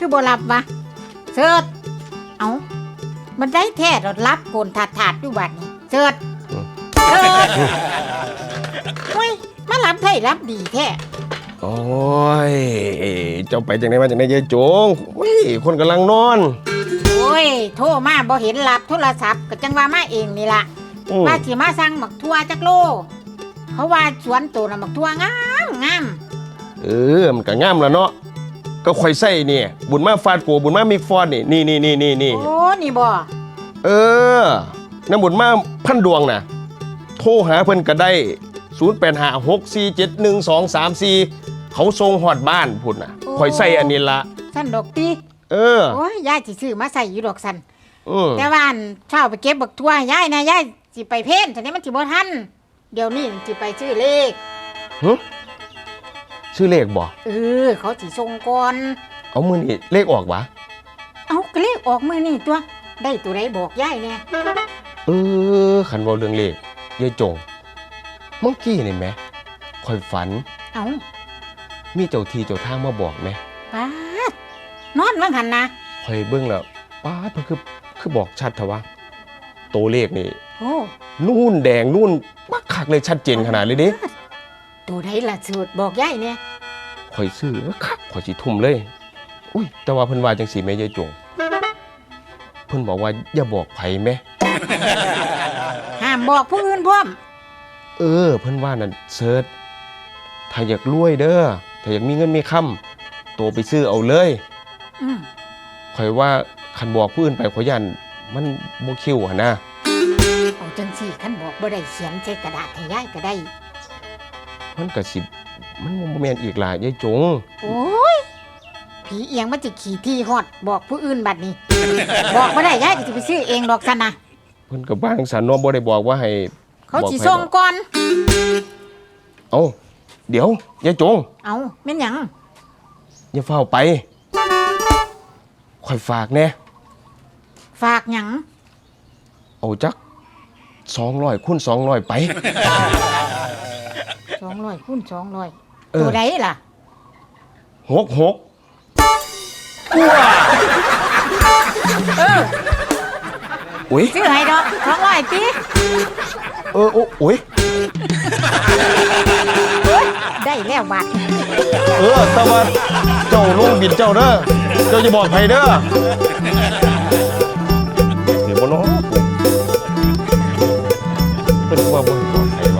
คือบ่รับวะเสิร์ชเอามันได้แท้รถรับโกนถาดถาดๆอยู่บัดนี้เสิร์ชเสิร์ชเฮ้ยมารับไทยรับดีแท้โอ้ย เจ้าไปจังไดมาจังไดยายจงเว้ยคนกำลังนอน โอ้ย โทรมาบ่เห็นรับโทรศัพท์ก็จังว่ามาเองนี่ล่ะอืม ว่าสิมาสั่งหมักทั่วจักโล เขาว่าสวนตัวน่ะหมักทั่วงามงาม เออ มันก็งามแล้วเนาะ ก็ข่อยใส่เนี่ยบุญมาฟาดโกบุญมามิกฟอนนี่นี่นี่นี่นี่นี่โอ้นี่บ่เออน้ำบุญมาพันดวงน่ะโทรหาเพิ่นก็ได้0856471234 เขาส่งฮอดบ้านพุ่นน่ะข่อยใส่อันนี้ละสั่นดอกตีเออโอ้ยยายสิซื้อมาใส่อยู่ดอกสันอืมแต่ว่าอันเช้าไปเก็บบักทั่วยายนะยายสิไปเพ่นแต่นี้มันสิบ่ทันเดี๋ยวนี้สิไปซื้อเลขหึ ชื่อเลขบ่เออ เขาสิส่งก่อน เอามือนี่เลขออกวะเอาก็เลขออกมือนี่ตัว ได้ตัวใดบอกยายแน่เออขันเวอเรื่องเลขยายจงเมื่อกี้นี่ไหมคอยฝัน เอามีเจ้าที่เจ้าทางมาบอกไหมป้าดนอนว่างหันนะคอยเบิ่งแล้วป้าดเพิ่นคือคือบอกชัดเถอะวะตัวเลขนี่ โอ้นู่นแดงนู่นปักคักเลยชัดเจนขนาดเลยเดิ ตัวใดล่ะสูตรบอกยายเนี่ยคอยซื้อคักคอยสิทุ่มเลย อุ้ย แต่ว่าเพิ่นว่าจังสีแม่ยายจง เพิ่นบอกว่าอย่าบอกไผแม่ห้ามบอกผู้อื่นพร้อมเออ เพิ่นว่านั่นเซิร์ชถ้าอยากรวยเด้อถ้าอยากมีเงินมีคำโตไปซื้อเอาเลยอืมข่อยว่าคันบอกผู้อื่นไปข่อยยันมันบ่คิวหั่นนะเอาจังสี่ขันบอกบ่ได้เขียนใส่กระดาษให้ยายก็ได้ มันก็สิมันบ่แม่นอีกล่ะยายจง โอ้ยผีเอียงมันจะขี่ที่ฮอดบอกผู้อื่นบัดนี้ บอกบ่ได้ยายก็จะไปซื้อเองดอกสันนะเพิ่นก็บ้างสันเนาะบ่ได้บอกว่าให้เขาบอกสิให้ส่งก่อน เอ้าเดี๋ยวยายจงเอาแม่นหยังอย่าเฝ้าไปข่อยฝากแน่ฝากหยังเอาจัก200คูณ200ไป สองร้อยคูณสองร้อยตัวไหนล่ะ หกหกกลัวเอุ้ยซื้อให้ดอกสองร้อยตีเออโอ้อ้ยได้แล้วบาทเออแต่ว่าเจ้าลูกบินเจ้าเน้อเจ้าจะบอกใครเน้อเดี๋ยวมาเน้องเป็นว่าบ่บอกใครวะ